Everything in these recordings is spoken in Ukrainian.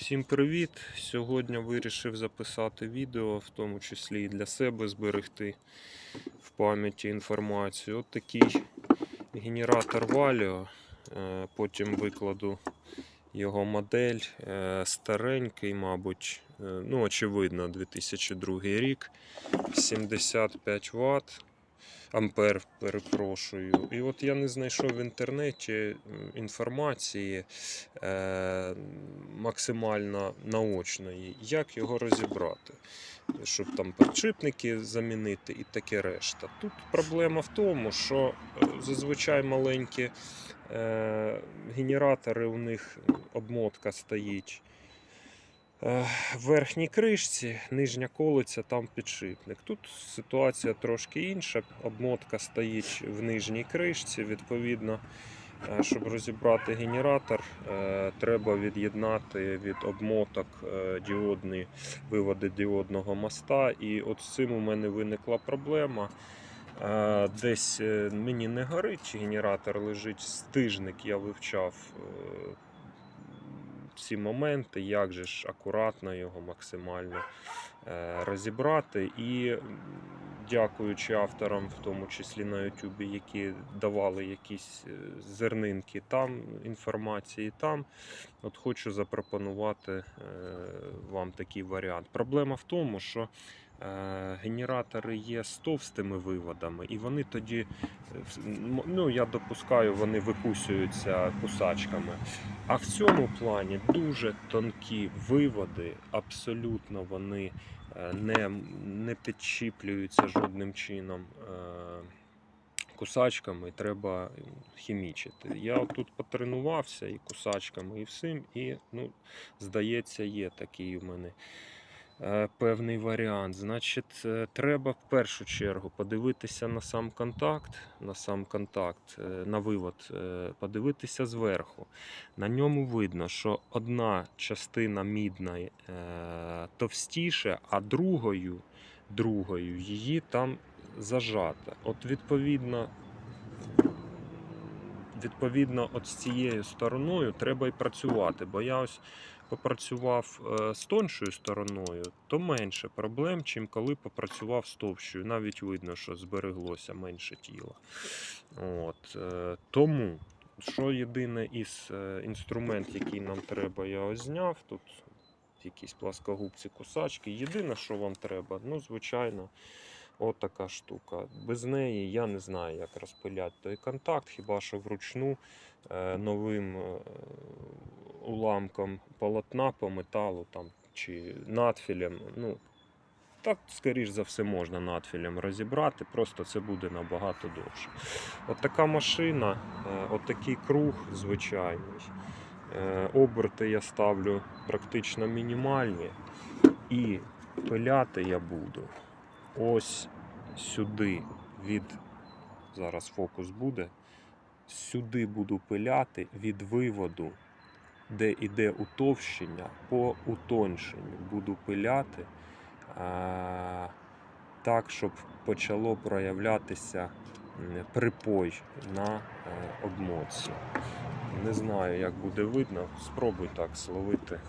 Всім привіт! Сьогодні вирішив записати відео, в тому числі і для себе зберегти в пам'яті інформацію. От такий генератор Valio. Е, Потім викладу його модель. Е, Старенький, мабуть, е, ну, очевидно, 2002 рік. 75 Вт. Ампер, перепрошую. І от я не знайшов в інтернеті інформації е, максимально наочної, як його розібрати, щоб там підшипники замінити і таке решта. Тут проблема в тому, що е, зазвичай маленькі е, генератори, у них обмотка стоїть. Е, верхній кришці, нижня колиця, там підшипник. Тут ситуація трошки інша. Обмотка стоїть в нижній кришці. Відповідно, е, щоб розібрати генератор, е, треба від'єднати від обмоток діодні виводи діодного моста. І от з цим у мене виникла проблема. Десь мені не горить генератор, лежить стижник, я вивчав ці моменти, як же ж акуратно його максимально е, розібрати. І дякуючи авторам, в тому числі на YouTube, які давали якісь е, зернинки там інформації там. От хочу запропонувати е, вам такий варіант. Проблема в тому, що генератори є з товстими виводами, і вони тоді, е, ну я допускаю, вони викусюються кусачками. А в цьому плані дуже тонкі виводи, абсолютно вони е, не, не підчіплюються жодним чином е, кусачками, треба хімічити. Я тут потренувався і кусачками, і всім, і ну, здається, є такий у мене е, певний варіант. Значить, е, треба в першу чергу подивитися на сам контакт, на сам контакт, е, на вивод, е, подивитися зверху. На ньому видно, що одна частина мідна е, товстіше, а другою, другою її там зажата. От відповідно. Відповідно, от з цією стороною треба і працювати, бо я ось попрацював е, з тоншою стороною, то менше проблем, чим коли попрацював з товщою. Навіть видно, що збереглося менше тіла. От, е, тому, що єдине із е, інструмент, який нам треба, я ось зняв. Тут якісь пласкогубці, кусачки. Єдине, що вам треба, ну, звичайно. От така штука. Без неї я не знаю, як розпиляти той контакт, хіба що вручну е, новим е, уламком полотна по металу там, чи надфілем. Ну, так, скоріш за все, можна надфілем розібрати, просто це буде набагато довше. От така машина, е, от такий круг звичайний. Оберти я ставлю практично мінімальні. І пиляти я буду ось сюди від. Зараз фокус буде. Сюди буду пиляти від виводу, де йде утовщення, по утоншенню буду пиляти а, так, щоб почало проявлятися припой на е, обмотці. Не знаю, як буде видно. Спробуй так словити.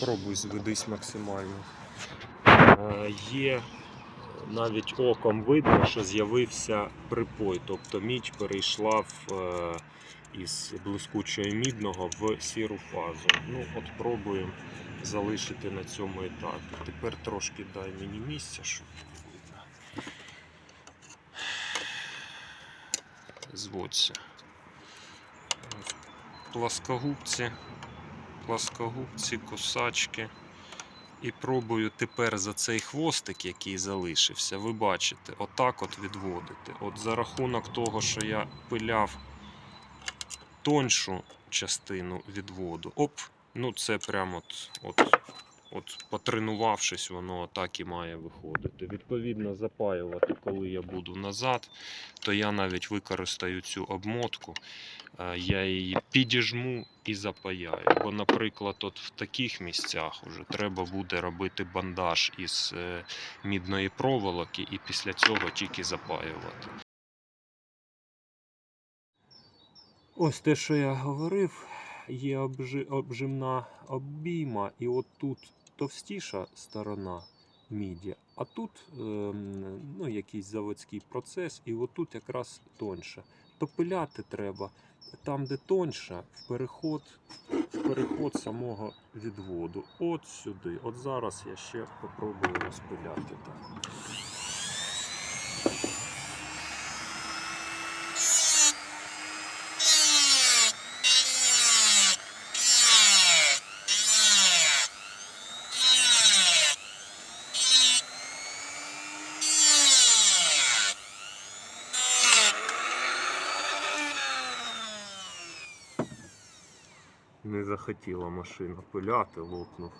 Попробуй зведись максимально. Е, Є навіть оком видно, що з'явився припой, тобто мідь перейшла в, е, із блискучого мідного в сіру фазу. Ну, от пробуємо залишити на цьому етапі. Тепер трошки дай мені місця, щоб видно. Зводься. Пласкогубці пласкогубці, косачки. І пробую тепер за цей хвостик, який залишився, ви бачите, отак от відводити. От за рахунок того, що я пиляв тоншу частину відводу, оп, ну це прямо от, от От потренувавшись, воно так і має виходити. Відповідно, запаювати, коли я буду назад, то я навіть використаю цю обмотку. Е, Я її підіжму і запаяю. Бо, наприклад, от в таких місцях вже треба буде робити бандаж із е, мідної проволоки і після цього тільки запаювати. Ось те, що я говорив, є обжи- обжимна обійма, і от тут товстіша сторона міді, а тут ем, ну, якийсь заводський процес, і отут якраз тоньше. То пиляти треба там, де тоньше, в переход, в переход самого відводу. От сюди. От зараз я ще попробую розпиляти так. Не захотіла машина пиляти, лопнув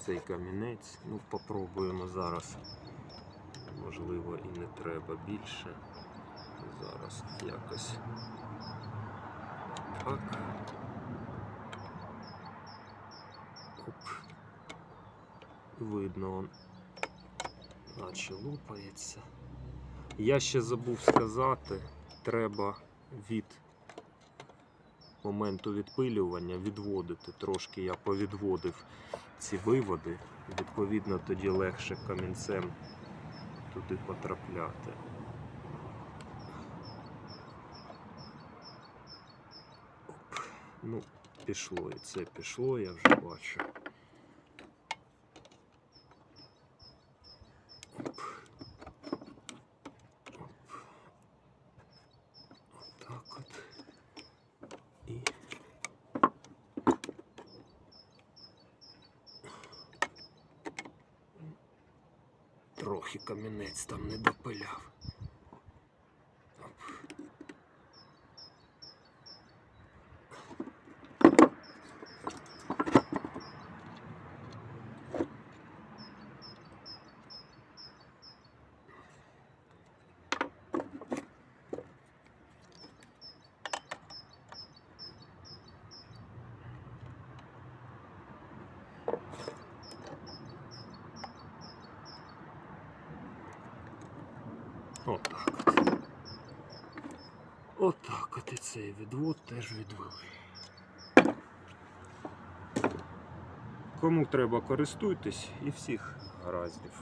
цей камінець. Ну, попробуємо зараз. Можливо, і не треба більше. Зараз якось так. Оп. Видно, он наче лупається. Я ще забув сказати, треба від моменту відпилювання відводити. Трошки я повідводив ці виводи. Відповідно, тоді легше камінцем туди потрапляти. Оп. Ну, пішло і це пішло, я вже бачу. Оп. Оп. Отак от. І трохи камінець там не допиляв. Отак от. Отак от і цей відвод теж відвели. Кому треба користуйтесь і всіх гараздів.